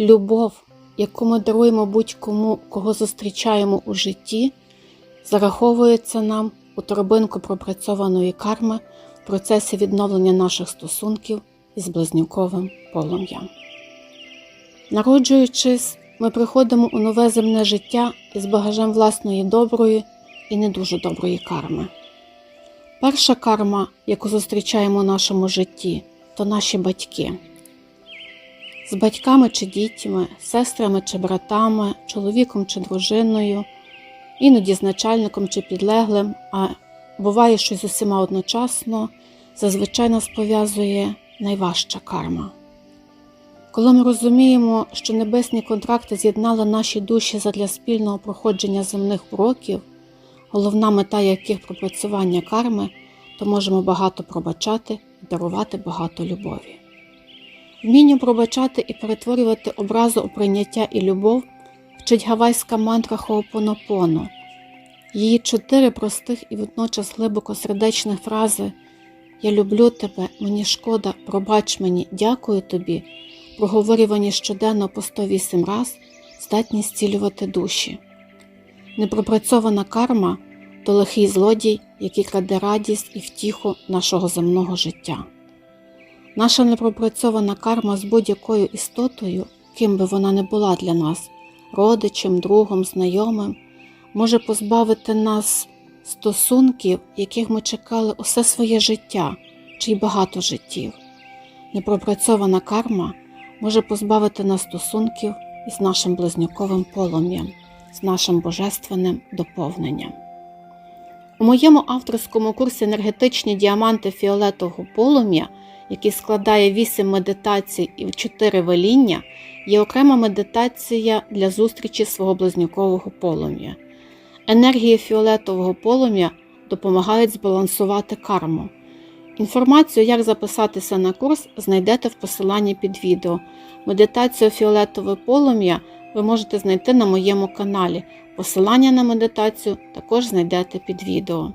Любов, яку ми даруємо будь-кому, кого зустрічаємо у житті, зараховується нам у торбинку пропрацьованої карми в процесі відновлення наших стосунків із близнюковим полум'ям. Народжуючись, ми приходимо у нове земне життя із багажем власної доброї і не дуже доброї карми. Перша карма, яку зустрічаємо у нашому житті, то наші батьки. З батьками чи дітьми, сестрами чи братами, чоловіком чи дружиною, іноді з начальником чи підлеглим, а буває, що з усіма одночасно, зазвичай нас пов'язує найважча карма. Коли ми розуміємо, що небесні контракти з'єднали наші душі задля спільного проходження земних уроків, головна мета яких пропрацювання карми, то можемо багато пробачати і дарувати багато любові. Вмінню пробачати і перетворювати образу у прийняття і любов вчить гавайська мантра Хоопонопоно. Її чотири простих і водночас глибоко сердечних фрази Я люблю тебе, мені шкода, пробач мені, дякую тобі, проговорювані щоденно по 108 раз, здатні зцілювати душі. Непропрацьована карма то лихий злодій, який краде радість і втіху нашого земного життя. Наша непропрацьована карма з будь-якою істотою, ким би вона не була для нас, родичем, другом, знайомим, може позбавити нас стосунків, яких ми чекали усе своє життя чи й багато життів. Непропрацьована карма може позбавити нас стосунків із нашим близнюковим полум'ям, з нашим божественним доповненням. У моєму авторському курсі енергетичні діаманти фіолетового полум'я, який складає 8 медитацій і 4 веління, є окрема медитація для зустрічі свого близнюкового полум'я. Енергії фіолетового полум'я допомагають збалансувати карму. Інформацію, як записатися на курс, знайдете в посиланні під відео. Медитацію фіолетове полум'я ви можете знайти на моєму каналі. Посилання на медитацію також знайдете під відео.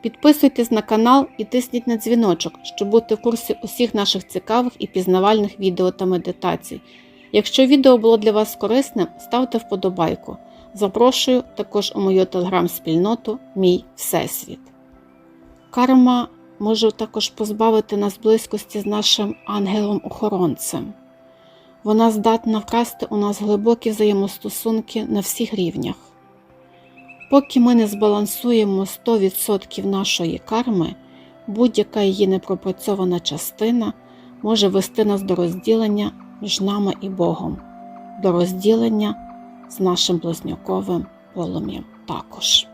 Підписуйтесь на канал і тисніть на дзвіночок, щоб бути в курсі усіх наших цікавих і пізнавальних відео та медитацій. Якщо відео було для вас корисним, ставте вподобайку. Запрошую також у мою телеграм-спільноту Мій Всесвіт. Карма може також позбавити нас близькості з нашим ангелом-охоронцем. Вона здатна вкрасти у нас глибокі взаємостосунки на всіх рівнях. Поки ми не збалансуємо 100% нашої карми, будь-яка її непропрацьована частина може вести нас до розділення між нами і Богом, до розділення з нашим близнюковим полум'ям також.